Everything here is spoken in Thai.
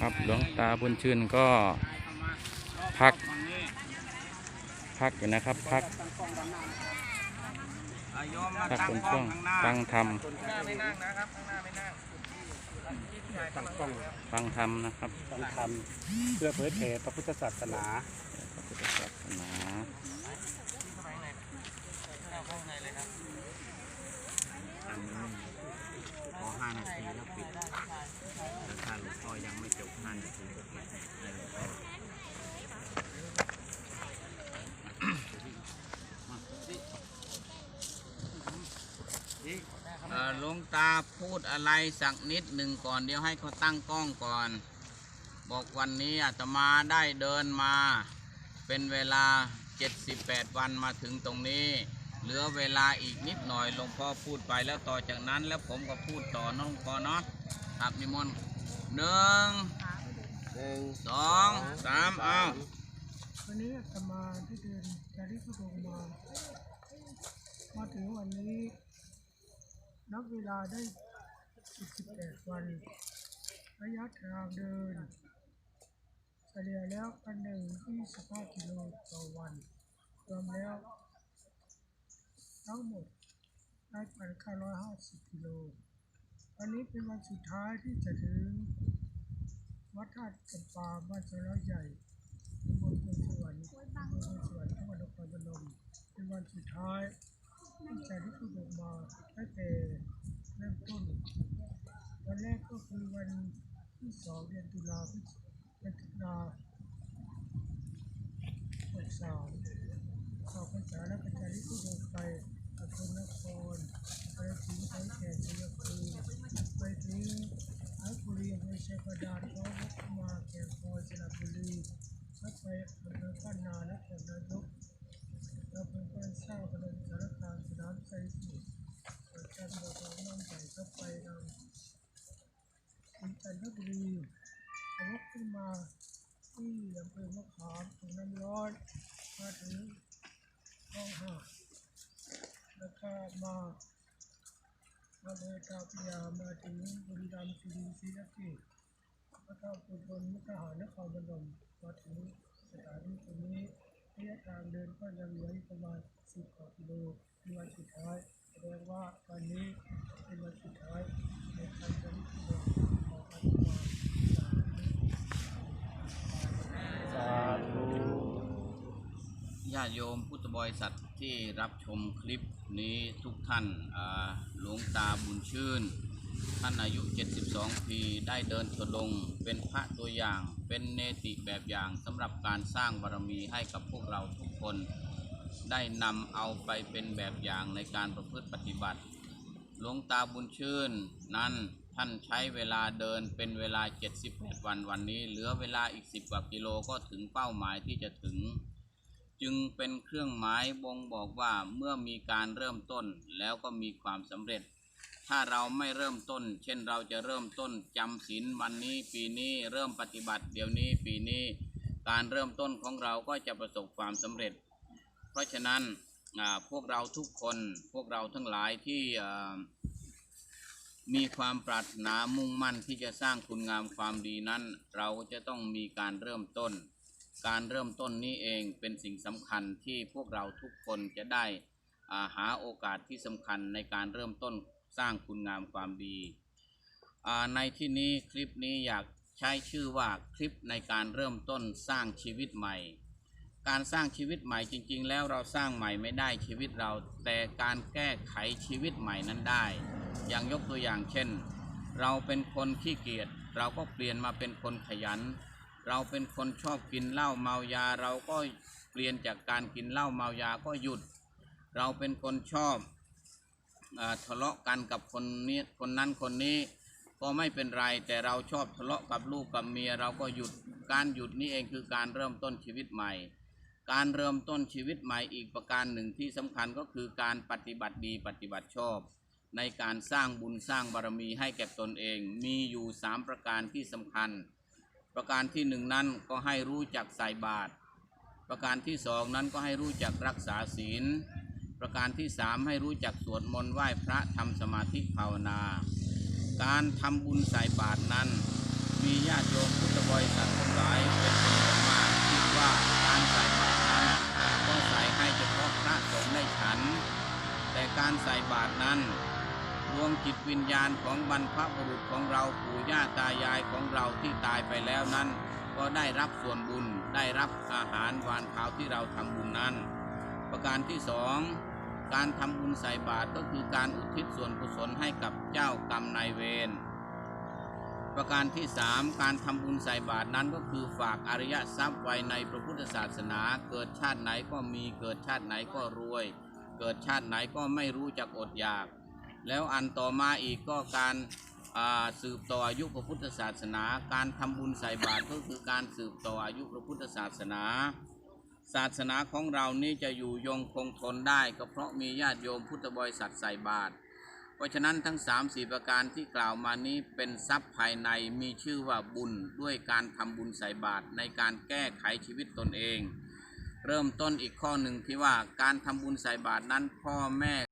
ครับหลวงตาบุญชื่นก็พัก พักอยู่นะครับ พักอะโยมมาพักตั้งเป็นกล้ช่อวงงข้างหน้าฟังธรรมข้างหน้าไม่นั่งนะครับข้างหน้าไม่นั่งตั้งกล้องฟังธรรมนะครับต้องทำเพื่อเผยแผ่พระพุทธศาสนาพระพุทธศาสนาขอห้านาทีแล้วปิดแต่ถ้า หลวงพ่อยังไม่จบห้านาทีก็ปิดให้หลวงพ่อเอ่อหลวงตาพูดอะไรสักนิดหนึ่งก่อนเดี๋ยวให้เขาตั้งกล้องก่อน บอกวันนี้อาตมาได้เดินมา เป็นเวลา 78 วันมาถึงตรงนี้ เหลือเวลาอีกนิดหน่อยหลวงพ่อพูดไปแล้วต่อจากนั้นแล้วผมก็พูดต่อน้องพ่อเนาะครับนิมนต์ หนึ่งสองสามเอาวันนี้อาตมาที่เดินจาริกทุดงมามาถึงวันนี้ นับเวลาได้ 18 วัน ระยะทางเดินเฉลี่ยแล้วพันหนึ่ง25กิโลต่อวัน รวมแล้ว ทั้งหมดได้พัน950กิโล วันนี้เป็นวันสุดท้ายที่จะถึงวัดธาตุจำปาบ้านสระใหญ่ตำบลพลสวรรค์อำเภอพลสวรรค์จังหวัดนครพนมเป็นวันสุดท้ายที่จะได้ถูกออกมาตั้งแต่เริ่มต้น วันแรกก็คือวันที่สองเดือนตุลาคมเดือนตุลาหกสามขอพรรษาและกระจาที่ถูกไปอำเภอนครไปถึงขอนแก่นชัยภูมิไปถึงลพบุรีอำเภอชัยบาดาลพร้อมกับมาแก่งคอยสระบุรี รถไฟอำเภอบ้านนาและเขตนายกอำเภอบ้านเศร้าพนมสารคามสนามไซสุประจันทร์ของน้ำใหญ่รถไฟนำถึงจันทบุรีวกขึ้นมาที่อำเภอมะขามถึงน้ำร้อนมาถึงห้องห้าแล้วก็มาอำเภอตาพยามาถึงบุรีรัมย์สุรินทร์ศรีสะเกษแล้วก็ปุบลมุกดาหารนครพนมมาถึงสถานีตรงนี้ระยะทางเดินก็ยังเหลืออีกประมาณ10กว่ากิโล เป็นวันสุดท้ายแสดงว่าวันนี้เป็นวันสุดท้ายในการเดินทางของอาตมาสาธุญาติโยมพุทธบริษัทที่รับชมคลิปนี้ทุกท่านหลวงตาบุญชื่น ท่านอายุ 72 ปีได้เดินทุดงเป็นพระตัวอย่างเป็นเนติแบบอย่างสำหรับการสร้างบารมีให้กับพวกเราทุกคน ได้นำเอาไปเป็นแบบอย่างในการประพฤติปฏิบัติ หลวงตาบุญชื่นนั้นท่านใช้เวลาเดินเป็นเวลา 78 วันวันนี้ เหลือเวลาอีก 10 กว่ากิโลก็ถึงเป้าหมายที่จะถึง จึงเป็นเครื่องหมายบ่งบอกว่าเมื่อมีการเริ่มต้นแล้วก็มีความสำเร็จ ถ้าเราไม่เริ่มต้น เช่นเราจะเริ่มต้นจำศีลวันนี้ปีนี้เริ่มปฏิบัติเดี๋ยวนี้ปีนี้ การเริ่มต้นของเราก็จะประสบความสำเร็จ เพราะฉะนั้นพวกเราทุกคนพวกเราทั้งหลายที่มีความปรารถนามุ่งมั่นที่จะสร้างคุณงามความดีนั้น เราก็จะต้องมีการเริ่มต้น การเริ่มต้นนี้เองเป็นสิ่งสำคัญที่พวกเราทุกคนจะได้าหาโอกาสที่สำคัญในการเริ่มต้นสร้างคุณงามความดี ในที่นี้คลิปนี้อยากใช้ชื่อว่าคลิปในการเริ่มต้นสร้างชีวิตใหม่ การสร้างชีวิตใหม่จริง ๆ แล้วเราสร้างใหม่ไม่ได้ชีวิตเรา แต่การแก้ไขชีวิตใหม่นั้นได้ อย่างยกตัวอย่างเช่น เราเป็นคนขี้เกียจเราก็เปลี่ยนมาเป็นคนขยัน เราเป็นคนชอบกินเหล้าเมายา เราก็เปลี่ยนจากการกินเหล้าเมายาก็หยุด เราเป็นคนชอบอทะเลาะกันกับคนนี้คนนั้นคนนี้ก็ไม่เป็นไรแต่เราชอบทะเลาะกับลูกกับเมียเราก็หยุดการหยุดนี้เองคือการเริ่มต้นชีวิตใหม่ การเริ่มต้นชีวิตใหม่อีกประการหนึ่งที่สำคัญก็คือการปฏิบัติดีปฏิบัติชอบ ในการสร้างบุญสร้างบารมีให้แก่ตนเอง มีอยู่สามประการที่สำคัญ ประการที่หนึ่งนั้นก็ให้รู้จักใส่บาตรประการที่สองนั้นก็ให้รู้จักรักษาศีล ประการที่สามให้รู้จักสวดมนต์ไหว้พระทำสมาธิภาวนา การทำบุญใส่บาตรนั้น มีญาติโยมพุทธบริษัททั้งหลายเป็นจำนวนมากคิดว่า ฉัน แต่การใส่บาตรนั้นรวมจิตวิญญาณของบรรพบุรุษของเราปู่ย่าตายายของเราที่ตายไปแล้วนั้น ก็ได้รับส่วนบุญได้รับอาหารหวานข้าวที่เราทำบุญนั้น ประการที่สองการทำบุญใส่บาตรก็คือการอุทิศส่วนกุศลให้กับเจ้ากรรมนายเวร ประการที่สามการทำบุญใส่บาตรนั้นก็คือฝากอริยทรัพย์ไว้ในพระพุทธศาสนา เกิดชาติไหนก็มีเกิดชาติไหนก็รวย เกิดชาติไหนก็ไม่รู้จักอดอยาก แล้วอันต่อมาอีกก็การสืบต่ออายุพระพุทธศาสนา การทำบุญใส่บาตรก็คือการสืบต่ออายุพระพุทธศาสนา ศาสนาของเรานี่จะอยู่ยงคงทนได้ ก็เพราะมีญาติโยมพุทธบริษัทใส่บาตร ราะฉะนั้นทั้ง3ามสี่ประการที่กล่าวมานี้เป็นทรัพย์ภายในมีชื่อว่าบุญด้วยการทำบุญใส่บาตรในการแก้ไขชีวิตตนเอง เริ่มต้นอีกข้อหนึ่งที่ว่าการทำบุญใส่บาตรนั้นพ่อแม่